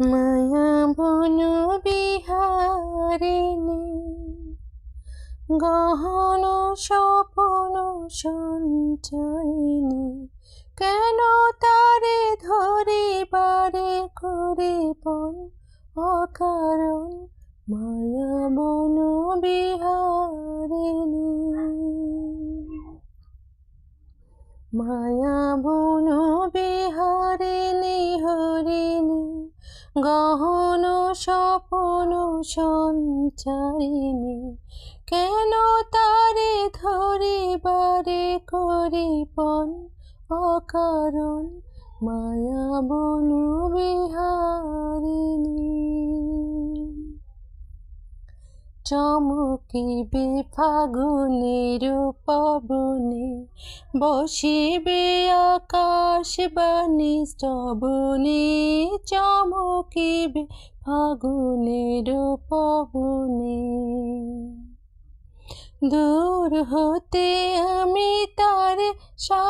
মায়া বন বিহারিণী, গহন স্বপন সঞ্চয়িনী কেন তারে ধরে বারে করে পন অকারণ? মায়া বন বিহারিণী, মায়া বন হরিণী গহন স্বপন সঞ্চারিণী কেন তারে ধরিবারে করিপন অকারণ? মায়া বনু বিহারিণী চমকিবে ফাগুনের পবনে বসিবে আকাশ বাণী শ্রবণে চমকিবে ফাগুনের পবনে দূর হতে আমি তার সা